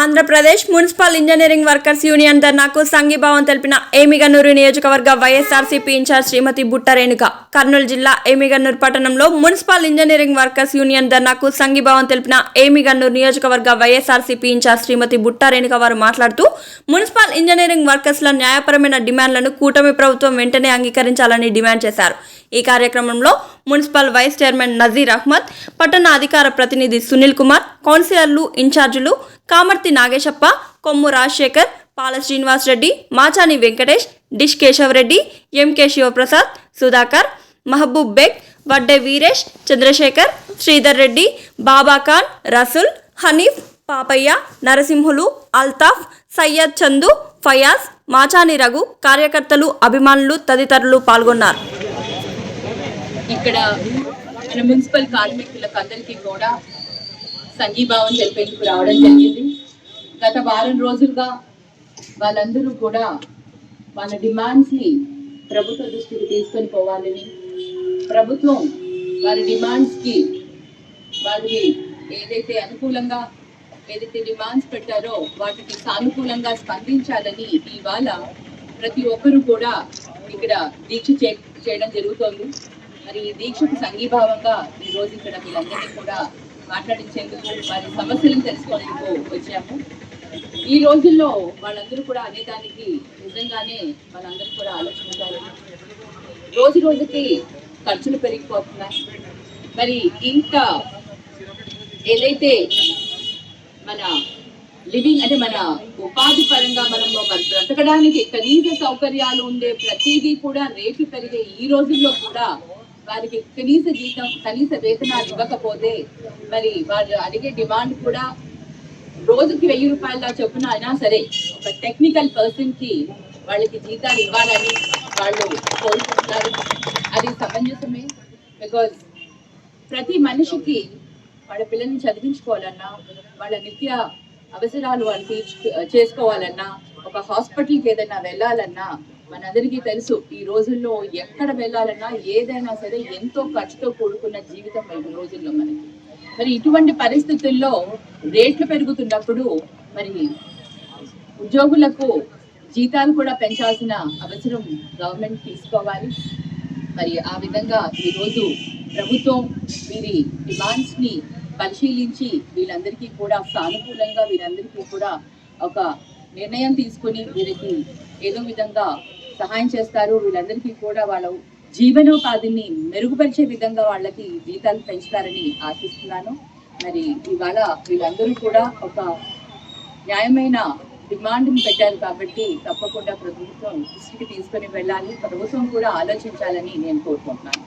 Andhra Pradesh municipal engineering workers union ధర్నాకు సంఘీభావం తెలిపిన ఏమిగన్నూరు నియోజకవర్గ వైఎస్ఆర్సీపీ ఇన్ఛార్జ్ శ్రీమతి బుట్ట రేణుక. కర్నూలు జిల్లా ఏమిగన్నూరు పట్టణంలో మున్సిపల్ ఇంజనీరింగ్ వర్కర్స్ యూనియన్ ధర్నాకు సంఘీభావం తెలిపిన ఏమిగన్నూరు నియోజకవర్గ వైఎస్ఆర్సీపీ ఇన్ఛార్జ్ శ్రీమతి బుట్ట రేణుక వారు మాట్లాడుతూ మున్సిపల్ ఇంజనీరింగ్ వర్కర్స్ల న్యాయపరమైన డిమాండ్లను కూటమి ప్రభుత్వం వెంటనే అంగీకరించాలని డిమాండ్ చేశారు. ఈ కార్యక్రమంలో municipal vice chairman Nazeer Ahmed పట్టణ అధికార ప్రతినిధి సునీల్ కుమార్ కౌన్సిలర్లు ఇన్ఛార్జీలు కామర్తి నాగేశప్ప కొమ్ము రాజశేఖర్ పాల శ్రీనివాస్ రెడ్డి మాచాని వెంకటేష్ డిష్ కేశవరెడ్డి ఎంకే శివప్రసాద్ సుధాకర్ మహబూబ్ బేగ్ వడ్డే వీరేష్ చంద్రశేఖర్ శ్రీధర్ రెడ్డి బాబాఖాన్ రసుల్ హనీఫ్ పాపయ్య నరసింహులు అల్తాఫ్ సయ్యద్ చందు ఫయాజ్ మాచాని రఘు కార్యకర్తలు అభిమానులు తదితరులు పాల్గొన్నారు. ఇక్కడ మున్సిపల్ కార్మికులకు అందరికీ కూడా సంఘీభావం తెలిపేందుకు రావడం జరిగింది. గత వారం రోజులుగా వాళ్ళందరూ కూడా వాళ్ళ డిమాండ్స్ని ప్రభుత్వ దృష్టికి తీసుకొని పోవాలని ప్రభుత్వం వారి డిమాండ్స్కి వారికి ఏదైతే అనుకూలంగా ఏదైతే డిమాండ్స్ పెట్టారో వాటికి సానుకూలంగా స్పందించాలని ఇవాళ ప్రతి ఒక్కరూ కూడా ఇక్కడ దీక్ష చే చేయడం జరుగుతోంది. మరి ఈ దీక్షకు సంఘీభావంగా ఈరోజు ఇక్కడ మీరందరినీ కూడా మాట్లాడించేందుకు వారి సమస్యలను తెలుసుకునేందుకు వచ్చాము. ఈ రోజుల్లో వాళ్ళందరూ కూడా అనేదానికి నిజంగానే వాళ్ళందరూ కూడా ఆలోచించాలి. రోజు రోజుకి ఖర్చులు పెరిగిపోతున్నాయి. మరి ఇంత ఏదైతే మన లివింగ్ అంటే మన ఉపాధి పరంగా మనము ఒక బ్రతకడానికి కనీస సౌకర్యాలు ఉండే ప్రతిదీ కూడా రేట్లు పెరిగే ఈ రోజుల్లో కూడా వారికి కనీస జీతం కనీస వేతనాలు ఇవ్వకపోతే మరి వారు అడిగే డిమాండ్ కూడా రోజుకి వెయ్యి రూపాయల చొప్పున అయినా సరే ఒక టెక్నికల్ పర్సన్కి వాళ్ళకి జీతాలు ఇవ్వాలని వాళ్ళు కోరుకుంటున్నారు. అది సమంజసమే బికాజ్ ప్రతి మనిషికి వాళ్ళ పిల్లల్ని చదివించుకోవాలన్నా వాళ్ళ నిత్య అవసరాలు వాళ్ళు తీర్చు చేసుకోవాలన్నా ఒక హాస్పిటల్కి ఏదైనా వెళ్ళాలన్నా మనందరికీ తెలుసు ఈ రోజుల్లో ఎక్కడ వెళ్ళాలన్నా ఏదైనా సరే ఎంతో ఖర్చుతో కూడుకున్న జీవితం ఈ రోజుల్లో మనకి. మరి ఇటువంటి పరిస్థితుల్లో రేట్లు పెరుగుతున్నప్పుడు మరి ఉద్యోగులకు జీతాలు కూడా పెంచాల్సిన అవసరం గవర్నమెంట్ తీసుకోవాలి. మరి ఆ విధంగా ఈరోజు ప్రభుత్వం వీరి డిమాండ్స్ని పరిశీలించి వీళ్ళందరికీ కూడా సానుకూలంగా వీరందరికీ కూడా ఒక నిర్ణయం తీసుకుని వీరికి ఏదో విధంగా సహాయం చేస్తారు. వీళ్ళందరికీ కూడా వాళ్ళ జీవనోపాధిని మెరుగుపరిచే విధంగా వాళ్ళకి జీతాలు పెంచుతారని ఆశిస్తున్నాను. మరి ఇవాళ వీళ్ళందరూ కూడా ఒక న్యాయమైన డిమాండ్ని పెట్టారు కాబట్టి తప్పకుండా ప్రభుత్వం దృష్టికి తీసుకొని వెళ్ళాలి. ప్రభుత్వం కూడా ఆలోచించాలని నేను కోరుకుంటున్నాను.